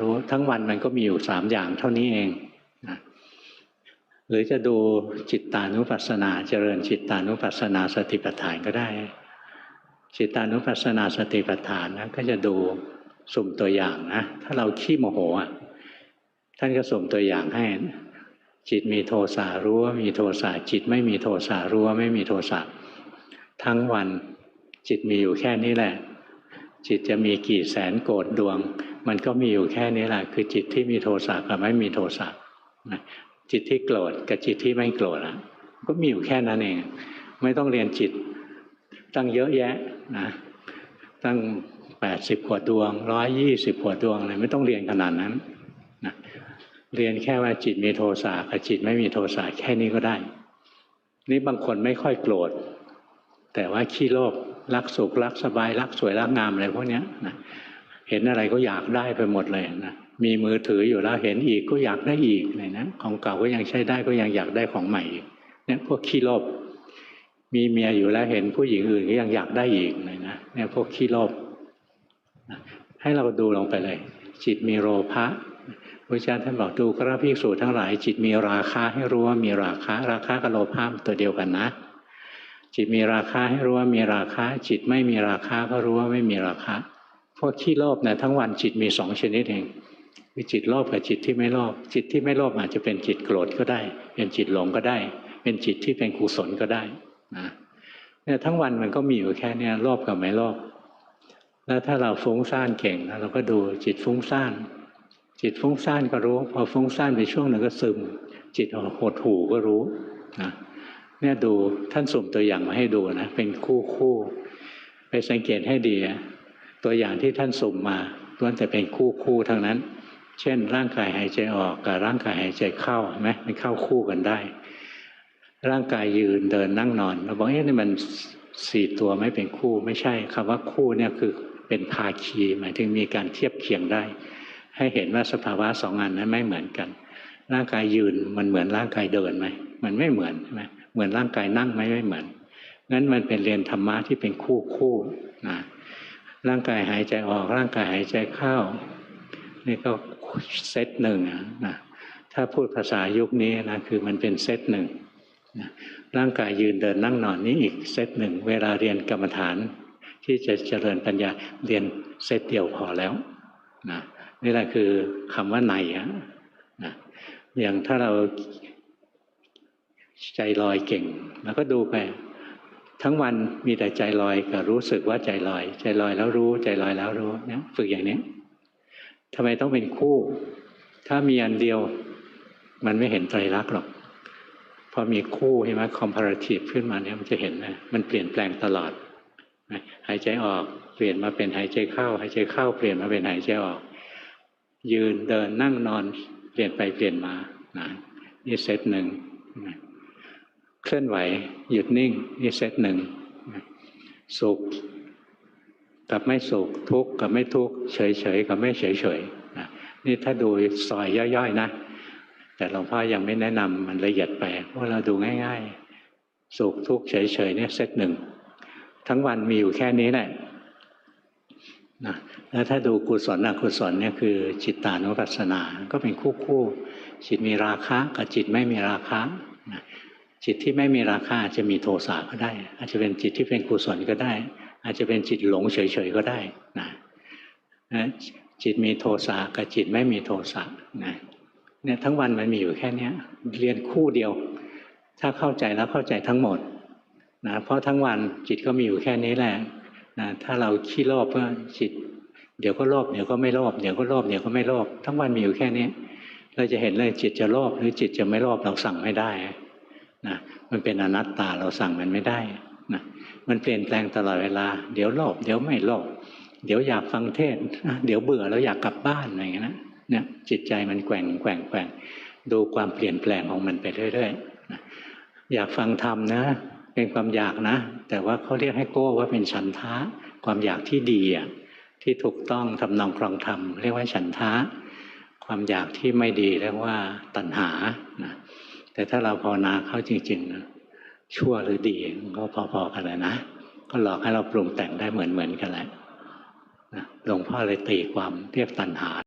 รู้ทั้งวันมันก็มีอยู่สามอย่างเท่านี้เองนะหรือจะดูจิตตานุปัสสนาเจริญจิตตานุปัสสนาสติปัฏฐานก็ได้ จิตตานุปัสสนาสติปัฏฐานนะก็จะดูสุ่มตัวอย่างนะถ้าเราขี้โมโหอะท่านก็สุ่มตัวอย่างให้จิตมีโทสะรู้ว่ามีโทสะจิตไม่มีโทสะรู้ว่าไม่มีโทสะทั้งวันจิตมีอยู่แค่นี้แหละ จิตจะมีกี่แสนโกดดวง มันก็มีอยู่แค่นี้แหละคือจิตที่มีโทสะกับไม่มีโทสะจิตที่โกรธกับจิตที่ไม่โกรธอะก็มีอยู่แค่นั้นเอง ไม่ต้องเรียนจิต ตั้งเยอะแยะนะตั้งแปดสิบกว่าดวงร้อยยี่สิบกว่าดวงอะไรไม่ต้องเรียนขนาดนั้นนะเรียนแค่ว่าจิตมีโทสะกับจิตไม่มีโทสะแค่นี้ก็ได้ นี่บางคนไม่ค่อยโกรธแต่ว่าขี้โลภรักสุขรักสบายรักสวยรักงามอะไรพวกเนี้ยนะ เห็นอะไรก็อยากได้ไปหมดเลยนะมีมือถืออยู่แล้วเห็นอีกก็อยากได้อีกเลยนะของเก่าก็ยังใช้ได้ก็ยังอยากได้ของใหม่อีกเนี่ยพวกขี้โลภมีเมียอยู่แล้วเห็นผู้หญิงอื่นก็ยังอยากได้อีกเลยนะเนี่ยพวกขี้โลภให้เราดูลงไปเลย จิตมีโลภะพระอาจารย์ท่านบอกดูกระพิสูจทั้งหลาย จิตมีราคะให้รู้ว่ามีราคะราคะกับโลภะตัวเดียวกันนะ จิตมีราคะให้รู้ว่ามีราคะจิตไม่มีราคะก็รู้ว่าไม่มีราคะ พวกขี้โลภนะทั้งวันจิตมีสองชนิดเองคือจิตโลภกับจิตที่ไม่โลภจิตที่ไม่โลภอาจจะเป็นจิตโกรธก็ได้ เป็นจิตหลงก็ได้ เป็นจิตที่เป็นกุศลก็ได้นะเนี่ยทั้งวันมันก็มีอยู่แค่เนี้ยโลภกับไม่โลภแล้วถ้าเราฟุ้งซ่านเก่งนะเราก็ดูจิตฟุ้งซ่านจิตฟุ้งซ่านก็รู้ พอฟุ้งซ่านไปช่วงหนึ่งก็ซึม จิตหดหูก็รู้นะเนี่ยดูท่านสุ่มตัวอย่างมาให้ดูนะเป็นคู่คู่ไปสังเกตให้ดี ตัวอย่างที่ท่านสุ่มมาล้วนแต่เป็นคู่คู่ทั้งนั้น เช่น ร่างกายหายใจออกกับร่างกายหายใจเข้าไหมมันเข้าคู่กันได้ ร่างกายยืนเดินนั่งนอนเราบอกเอ๊ะนี่มันสี่ตัวไม่เป็นคู่ไม่ใช่คำว่าคู่เนี่ยคือเป็นภาคีหมายถึงมีการเทียบเคียงได้ ให้เห็นว่าสภาวะสองอันนั้นไม่เหมือนกัน ร่างกายยืนมันเหมือนร่างกายเดินไหมมันไม่เหมือนใช่ไหมเหมือนร่างกายนั่งไหมไม่เหมือนงั้นมันเป็นเรียนธรรมะที่เป็นคู่คู่นะ ร่างกายหายใจออก ร่างกายหายใจเข้า นี่ก็เซตหนึ่งนะถ้าพูดภาษายุคนี้นะคือมันเป็นเซตหนึ่งร่างกายยืนเดินนั่งนอนนี่อีกเซตหนึ่งเวลาเรียนกรรมฐาน ที่จะเจริญปัญญาเรียนเซตเดียวพอแล้วนะนี่แหละคือคำว่าในนะอย่างถ้าเราใจลอยเก่ง แล้วก็ดูไป ทั้งวันมีแต่ใจลอยกับรู้สึกว่าใจลอย ใจลอยแล้วรู้ใจลอยแล้วรู้เนี่ยฝึกอย่างนี้ทำไมต้องเป็นคู่ ถ้ามีอันเดียว มันไม่เห็นไตรลักษณ์หรอกพอมีคู่ใช่ไหม comparative ขึ้นมาเนี่ยมันจะเห็นนะมันเปลี่ยนแปลงตลอดหายใจออกเปลี่ยนมาเป็นหายใจเข้า หายใจเข้าเปลี่ยนมาเป็นหายใจออก ยืนเดินนั่งนอน เปลี่ยนไปเปลี่ยนมานะนี่เซตหนึ่ง เคลื่อนไหว หยุดนิ่งนี่เซตหนึ่งสุขกับไม่สุขทุกข์กับไม่ทุกข์เฉยๆกับไม่เฉยๆนี่ถ้าดูซอยย่อยๆนะ แต่หลวงพ่อยังไม่แนะนำมันละเอียดไปเพราะเราดูง่ายๆ สุขทุกข์เฉยๆเนี่ยเซตหนึ่งทั้งวันมีอยู่แค่นี้แหละนะแล้วถ้าดูกุศลอกุศลเนี่ยคือจิตตานุปัสสนา ก็เป็นคู่คู่จิตมีราคะกับจิตไม่มีราคะนะ จิตที่ไม่มีราคะอาจจะมีโทสะก็ได้ อาจจะเป็นจิตที่เป็นกุศลก็ได้ อาจจะเป็นจิตหลงเฉยๆก็ได้นะนะจิตมีโทสะกับจิตไม่มีโทสะนะเนี่ยทั้งวันมันมีอยู่แค่นี้เรียนคู่เดียว ถ้าเข้าใจแล้วเข้าใจทั้งหมดนะเพราะทั้งวันจิตก็มีอยู่แค่นี้แหละนะถ้าเราขี้โลภก็จิต เดี๋ยวก็โลภเดี๋ยวก็ไม่โลภเดี๋ยวก็โลภเดี๋ยวก็ไม่โลภทั้งวันมีอยู่แค่นี้ เราจะเห็นเลยจิตจะโลภหรือจิตจะไม่โลภเราสั่งไม่ได้ นะมันเป็นอนัตตาเราสั่งมันไม่ได้นะมันเปลี่ยนแปลงตลอดเวลา เดี๋ยวโลภเดี๋ยวไม่โลภเดี๋ยวอยากฟังเทศเดี๋ยวเบื่อแล้วอยากกลับบ้านอะไรอย่างนี้นะเนี่ยจิตใจมันแกว่งแกว่งแกว่งดูความเปลี่ยนแปลงของมันไปเรื่อยๆนะอยากฟังธรรมนะ เป็นความอยากนะ แต่ว่าเขาเรียกให้โก้ว่าเป็นฉันทะ ความอยากที่ดีอะที่ถูกต้องทำนองครองธรรมเรียกว่าฉันทะ ความอยากที่ไม่ดีเรียกว่าตัณหานะ แต่ถ้าเราภาวนาเข้าจริงๆนะชั่วหรือดีก็พอๆกันเลยนะ ก็หลอกให้เราปรุงแต่งได้เหมือนๆกันแหละหลวงพ่อเลยตีความเทียบตัณหา